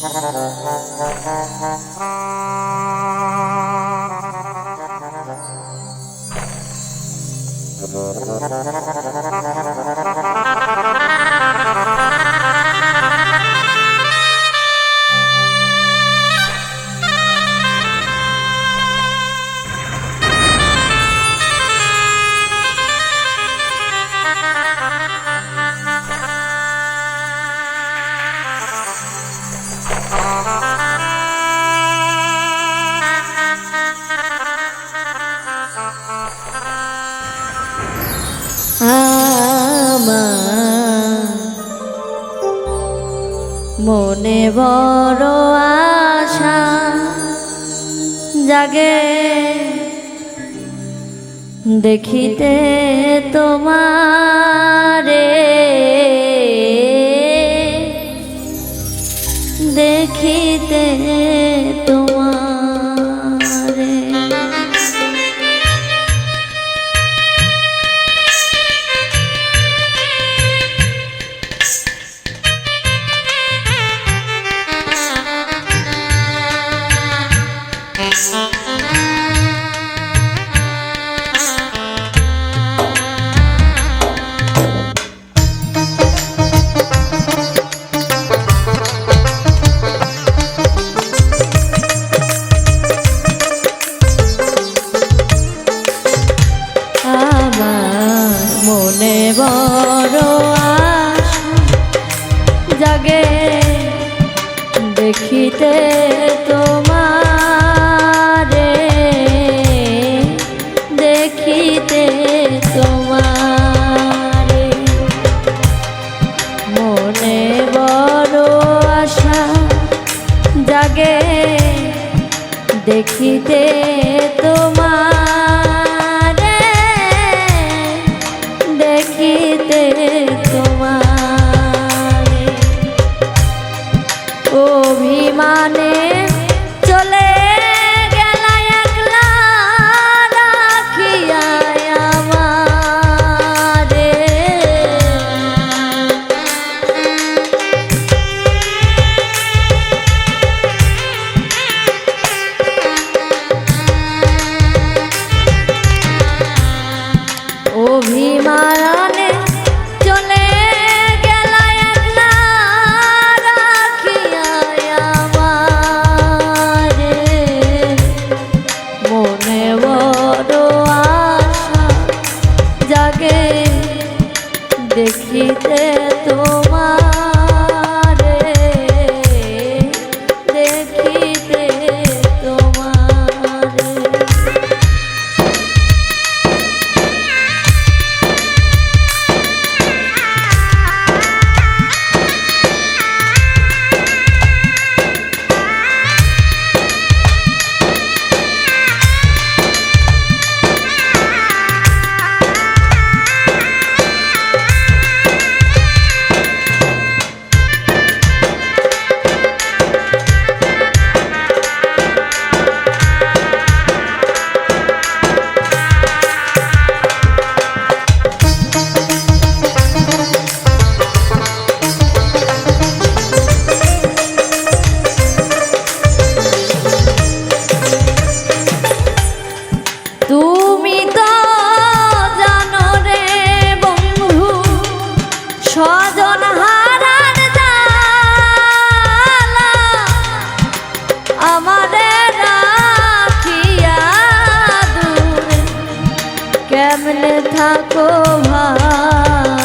Thank you. জাগে। দেখিতে তোমারে মনে বড় জাগে দেখিতে তোমারে দেখিতে তোমারে। মনে বড় আশা জাগে দেখিতে তোমার। que কেমনে থাকো ভাই?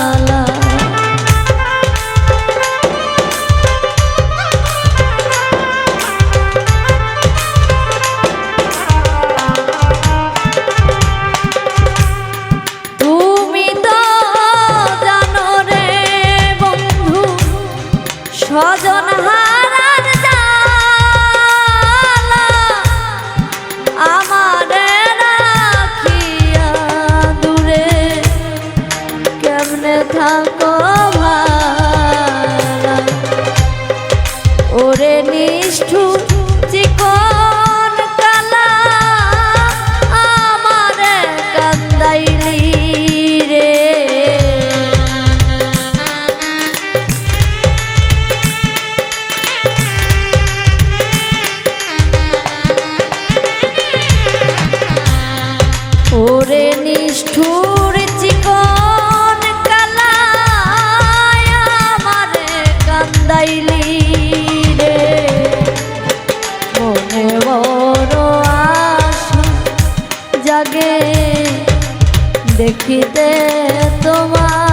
লাগে দেখিতে তোমার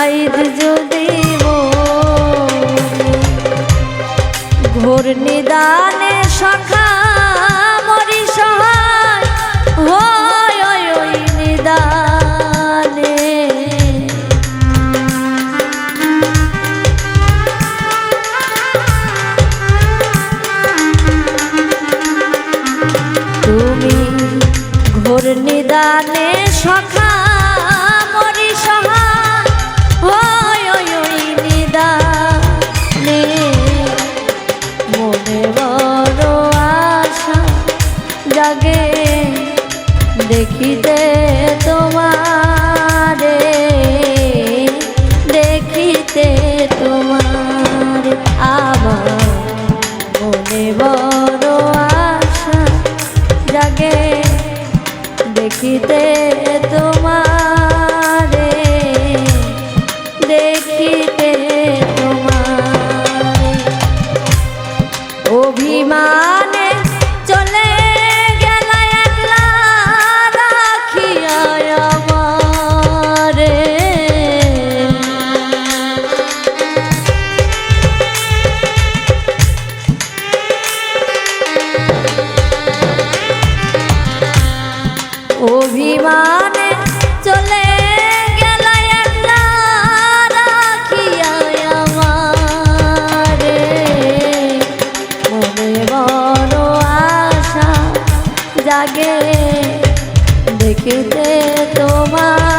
সাইদ যদি ঘোর নিদানে সখা মরি সহায় হয় নিদানে। তুমি ঘোর নিদানে সখা লাগে দেখিতে তোমার